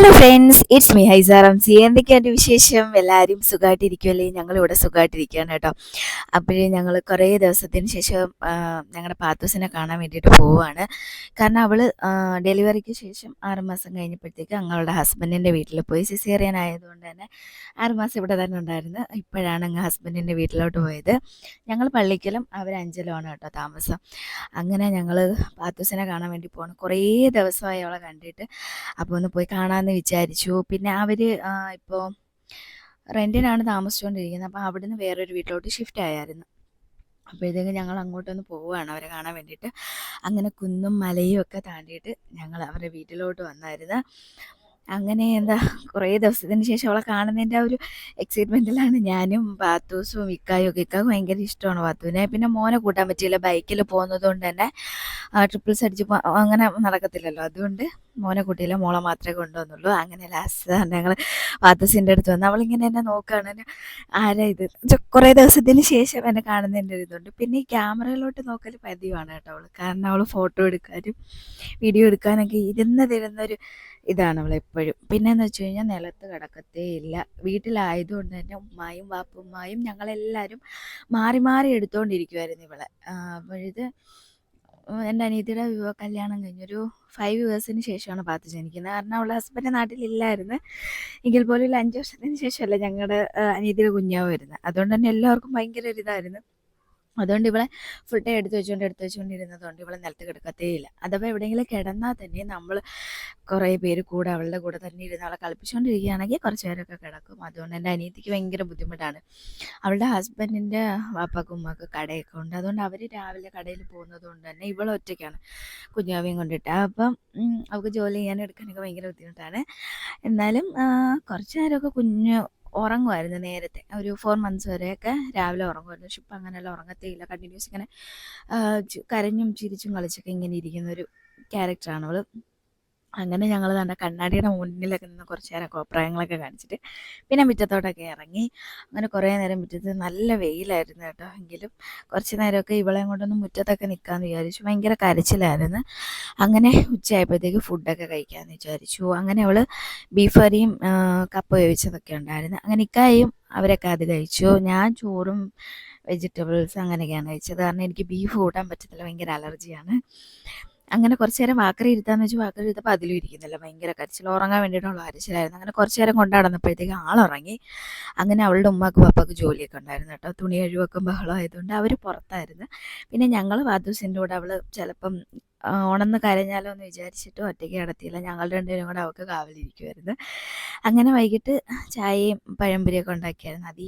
Hello friends it's me Haiza C എന്തൊക്കെയാണ് വിശേഷം? എല്ലാവരും സുഖമായിട്ടിരിക്കുമല്ലേ ഞങ്ങളിവിടെ സുഖമായിട്ടിരിക്കുകയാണ് കേട്ടോ. അപ്പോഴേ ഞങ്ങൾ കുറേ ദിവസത്തിന് ശേഷം ഞങ്ങളുടെ പാത്തൂസിനെ കാണാൻ വേണ്ടിയിട്ട് പോവുകയാണ് കാരണം അവൾ ഡെലിവറിക്ക് ശേഷം ആറുമാസം കഴിഞ്ഞപ്പോഴത്തേക്ക് ഞങ്ങളുടെ ഹസ്ബൻഡിന്റെ വീട്ടിൽ പോയി സിസേറിയൻ ആയതുകൊണ്ട് തന്നെ ആറുമാസം ഇവിടെ തന്നെ ഉണ്ടായിരുന്നു. ഇപ്പോഴാണ് അങ്ങ് ഹസ്ബൻഡിന്റെ വീട്ടിലോട്ട് പോയത്. ഞങ്ങൾ പള്ളിക്കലും അവർ അഞ്ചലുമാണ് കേട്ടോ താമസം. അങ്ങനെ ഞങ്ങൾ പാത്തൂസിനെ കാണാൻ വേണ്ടി പോകണം കുറേ ദിവസമായി അവളെ കണ്ടിട്ട്. അപ്പോൾ ഒന്ന് പോയി കാണാമെന്ന് വിചാരിച്ചു. പിന്നെ അവർ ഇപ്പോൾ റെന്റിനാണ് താമസിച്ചുകൊണ്ടിരിക്കുന്നത് അപ്പോൾ അവിടെ അവിടുന്ന് വേറൊരു വീട്ടിലോട്ട് ഷിഫ്റ്റ് ആയായിരുന്നു. അപ്പോഴത്തേക്കും ഞങ്ങൾ അങ്ങോട്ടൊന്ന് പോവുകയാണ് അവരെ കാണാൻ വേണ്ടിയിട്ട്. അങ്ങനെ കുന്നും മലയും ഒക്കെ താണ്ടിയിട്ട് ഞങ്ങൾ അവരുടെ വീട്ടിലോട്ട് വന്നായിരുന്നു. അങ്ങനെ എന്താ കുറേ ദിവസത്തിന് ശേഷം അവളെ കാണുന്നതിന്റെ ആ ഒരു എക്സൈറ്റ്മെന്റിലാണ് ഞാനും ബാത്തൂസും ഇക്കായും ഒക്കെ. ഇക്കാക്ക് ഭയങ്കര ഇഷ്ടമാണ് ബാത്തുവിനെ പിന്നെ മോനെ കൂട്ടാൻ പറ്റിയില്ല. ബൈക്കിൽ പോകുന്നത് കൊണ്ട് തന്നെ ട്രിപ്പിൾസ് അടിച്ച് അങ്ങനെ നടക്കത്തില്ലല്ലോ. അതുകൊണ്ട് മോനെ കൂട്ടിയില്ല. മോളെ മാത്രമേ കൊണ്ടുവന്നുള്ളൂ. അങ്ങനെ ലാസ്റ്റ് ഞങ്ങൾ ബാത്തൂസിന്റെ അടുത്ത് വന്ന് അവളിങ്ങനെ എന്നെ നോക്കുകയാണ് ആരാ ഇത്? കുറേ ദിവസത്തിന് ശേഷം എന്നെ കാണുന്നതിന്റെ ഒരു ഇതുണ്ട്. പിന്നെ ഈ ക്യാമറയിലോട്ട് നോക്കൽ പതിവാണ് കേട്ടോ അവൾ കാരണം അവൾ ഫോട്ടോ എടുക്കാനും വീഡിയോ എടുക്കാനൊക്കെ ഇരുന്നതിരുന്നൊരു ഇതാണ് നമ്മൾ എപ്പോഴും. പിന്നെന്ന് വെച്ച് കഴിഞ്ഞാൽ നിലത്ത് കിടക്കത്തേ ഇല്ല. വീട്ടിലായതുകൊണ്ട് തന്നെ ഉമ്മായും വാപ്പുമ്മായും ഞങ്ങളെല്ലാവരും മാറി മാറി എടുത്തുകൊണ്ടിരിക്കുമായിരുന്നു ഇവളെ. അപ്പോഴിത് എന്റെ അനിയത്തിയുടെ വിവാഹ കല്യാണം കഴിഞ്ഞൊരു ഫൈവ് ഇയേഴ്സിന് ശേഷമാണ് പാത്ത് ജനിക്കുന്നത്. കാരണം അവളുടെ ഹസ്ബൻഡ് നാട്ടിലില്ലായിരുന്നു. എങ്കിൽ പോലും ഒരു അഞ്ച് വർഷത്തിന് ശേഷമല്ല ഞങ്ങളുടെ അനിയത്തിയുടെ കുഞ്ഞാവ് വരുന്നത്. അതുകൊണ്ട് തന്നെ എല്ലാവർക്കും ഭയങ്കര ഒരു ഇതായിരുന്നു. അതുകൊണ്ട് ഇവളെ ഫുൾ ടൈം എടുത്തു വെച്ചുകൊണ്ട് എടുത്ത് വെച്ചുകൊണ്ടിരുന്നതുകൊണ്ട് ഇവളെ നിലത്ത് കിടക്കത്തേ ഇല്ല. അഥവാ എവിടെയെങ്കിലും കിടന്നാൽ തന്നെ നമ്മൾ കുറേ പേര് കൂടെ അവളുടെ കൂടെ തന്നെ ഇരുന്ന് അവളെ കളിപ്പിച്ചുകൊണ്ടിരിക്കുകയാണെങ്കിൽ കുറച്ച് പേരൊക്കെ കിടക്കും. അതുകൊണ്ട് എന്റെ അനിയത്തിക്ക് ഭയങ്കര ബുദ്ധിമുട്ടാണ്. അവളുടെ ഹസ്ബൻഡിന്റെ വാപ്പാക്കും ഉമ്മക്ക് കടയൊക്കെ ഉണ്ട്. അതുകൊണ്ട് അവർ രാവിലെ കടയിൽ പോകുന്നത് കൊണ്ട് തന്നെ ഇവൾ ഒറ്റയ്ക്കാണ് കുഞ്ഞാവിയും കൊണ്ടിട്ട്. അപ്പം അവൾക്ക് ജോലി ചെയ്യാനും എടുക്കാനൊക്കെ ഭയങ്കര ബുദ്ധിമുട്ടാണ്. എന്നാലും കുറച്ച് നേരമൊക്കെ കുഞ്ഞ് ഉറങ്ങുമായിരുന്നു നേരത്തെ. ഒരു ഫോർ മന്ത്സ് വരെയൊക്കെ രാവിലെ ഉറങ്ങുമായിരുന്നു. പക്ഷെ ഇപ്പം അങ്ങനെയല്ല ഉറങ്ങത്തേയില്ല. കണ്ടിന്യൂസ് ഇങ്ങനെ കരഞ്ഞും ചിരിച്ചും കളിച്ചൊക്കെ ഇങ്ങനെ ഇരിക്കുന്ന ഒരു ക്യാരക്ടറാണ് അവൾ അങ്ങനെ ഞങ്ങൾ തന്നെ കണ്ണാടിയുടെ മുന്നിലൊക്കെ നിന്ന് കുറച്ച് നേരം കോപ്രായങ്ങളൊക്കെ കാണിച്ചിട്ട് പിന്നെ മുറ്റത്തോട്ടൊക്കെ ഇറങ്ങി. അങ്ങനെ കുറേ നേരം മുറ്റത്ത് നല്ല വെയിലായിരുന്നു കേട്ടോ എങ്കിലും കുറച്ച് നേരമൊക്കെ ഇവളെയും കൊണ്ടൊന്ന് മുറ്റത്തൊക്കെ നിൽക്കാമെന്ന് വിചാരിച്ചു. ഭയങ്കര കരച്ചിലായിരുന്നു. അങ്ങനെ ഉച്ചയായപ്പോഴത്തേക്ക് ഫുഡൊക്കെ കഴിക്കാമെന്ന് വിചാരിച്ചു. അങ്ങനെ അവൾ ബീഫ് കറിയും കപ്പ വേവിച്ചതൊക്കെ ഉണ്ടായിരുന്നു. അങ്ങനെ ഇക്കായും അവരൊക്കെ അത് കഴിച്ചു. ഞാൻ ചോറും വെജിറ്റബിൾസ് അങ്ങനെയൊക്കെയാണ് കഴിച്ചത്. കാരണം എനിക്ക് ബീഫ് കൂട്ടാൻ പറ്റത്തില്ല. ഭയങ്കര അലർജിയാണ്. അങ്ങനെ കുറച്ച് നേരം വാക്കറി ഇരുത്താന്ന് വെച്ചാൽ വാക്കറി ഇരുത്തപ്പോൾ അതിലും ഇരിക്കുന്നില്ല. ഭയങ്കര കരച്ചിൽ ഉറങ്ങാൻ വേണ്ടിയിട്ടുള്ള അരച്ചിലായിരുന്നു അങ്ങനെ കുറച്ച് നേരം കൊണ്ടാടുന്നപ്പോഴത്തേക്ക് ആളുറങ്ങി. അങ്ങനെ അവളുടെ ഉമ്മക്ക് പപ്പക്ക് ജോലിയൊക്കെ ഉണ്ടായിരുന്നു കേട്ടോ. തുണി കഴിവൊക്കെ ബഹളം ആയതുകൊണ്ട് അവർ പുറത്തായിരുന്നു. പിന്നെ ഞങ്ങൾ വാദൂസിന്റെ കൂടെ അവൾ ചിലപ്പം ഉണന്ന് കരഞ്ഞാലോ എന്ന് വിചാരിച്ചിട്ട് ഒറ്റയ്ക്ക് കിടത്തിയില്ല. ഞങ്ങൾ രണ്ടുപേരും കൂടെ അവൾക്ക് കാവലിരിക്കുമായിരുന്നു അങ്ങനെ വൈകിട്ട് ചായയും പഴംപൊരിയൊക്കെ ഉണ്ടാക്കിയായിരുന്നു. അത്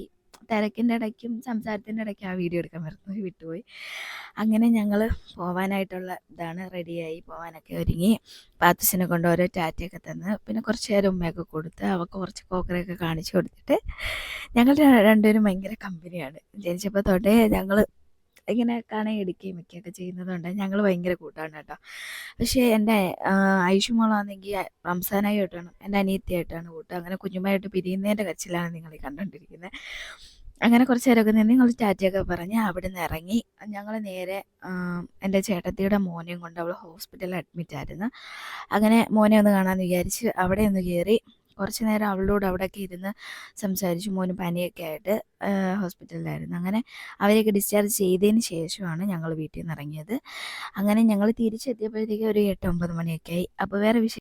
തിരക്കിന്റെ ഇടയ്ക്കും സംസാരത്തിന്റെ ഇടയ്ക്കും ആ വീഡിയോ എടുക്കാൻ മറന്നു വിട്ടുപോയി. അങ്ങനെ ഞങ്ങൾ പോവാനായിട്ടുള്ള ഇതാണ് റെഡിയായി പോവാനൊക്കെ ഒരുങ്ങി. പാത്തസിനെ കൊണ്ട് ഓരോ ടാറ്റയൊക്കെ തന്ന് പിന്നെ കുറച്ച് നേരം ഉമ്മയൊക്കെ കൊടുത്ത് അവൾക്ക് കുറച്ച് കോക്കറയൊക്കെ കാണിച്ചു കൊടുത്തിട്ട് ഞങ്ങൾ രണ്ടുപേരും ഭയങ്കര കമ്പനിയാണ്. ജനിച്ചപ്പോൾ തൊട്ടേ ഞങ്ങൾ ഇങ്ങനെ കാണാൻ എടുക്കുകയും വയ്ക്കുകയൊക്കെ ചെയ്യുന്നതുകൊണ്ട് ഞങ്ങൾ ഭയങ്കര കൂട്ടാണ് കേട്ടോ. പക്ഷേ എന്റെ ഐഷുമോളാണെങ്കിൽ റംസാനായിട്ടാണ് എന്റെ അനിയത്തിയായിട്ടാണ് കൂട്ടുക. അങ്ങനെ കുഞ്ഞുമായിട്ട് പിരിയുന്നതിന്റെ കച്ചിലാണ് നിങ്ങൾ ഈ കണ്ടുകൊണ്ടിരിക്കുന്നത് അങ്ങനെ കുറച്ച് നേരമൊക്കെ നിന്ന് ഞങ്ങൾ ടാറ്റയൊക്കെ പറഞ്ഞ് അവിടെ നിന്ന് ഇറങ്ങി. ഞങ്ങൾ നേരെ എന്റെ ചേട്ടത്തിയുടെ മോനെയും കൊണ്ട് അവൾ ഹോസ്പിറ്റലിൽ അഡ്മിറ്റ് ആയിരുന്നു അങ്ങനെ മോനെ ഒന്ന് കാണാമെന്ന് വിചാരിച്ച് അവിടെ ഒന്ന് കയറി. കുറച്ച് നേരം അവളോട് അവിടെയൊക്കെ ഇരുന്ന് സംസാരിച്ചു. മോന് പനിയൊക്കെ ആയിട്ട് ഹോസ്പിറ്റലിലായിരുന്നു. അങ്ങനെ അവരെയൊക്കെ ഡിസ്ചാർജ് ചെയ്തതിന് ശേഷമാണ് ഞങ്ങൾ വീട്ടിൽ നിന്ന് ഇറങ്ങിയത്. അങ്ങനെ ഞങ്ങൾ തിരിച്ചെത്തിയപ്പോഴത്തേക്ക് ഒരു എട്ട് ഒമ്പത് മണിയൊക്കെ ആയി. അപ്പോൾ വേറെ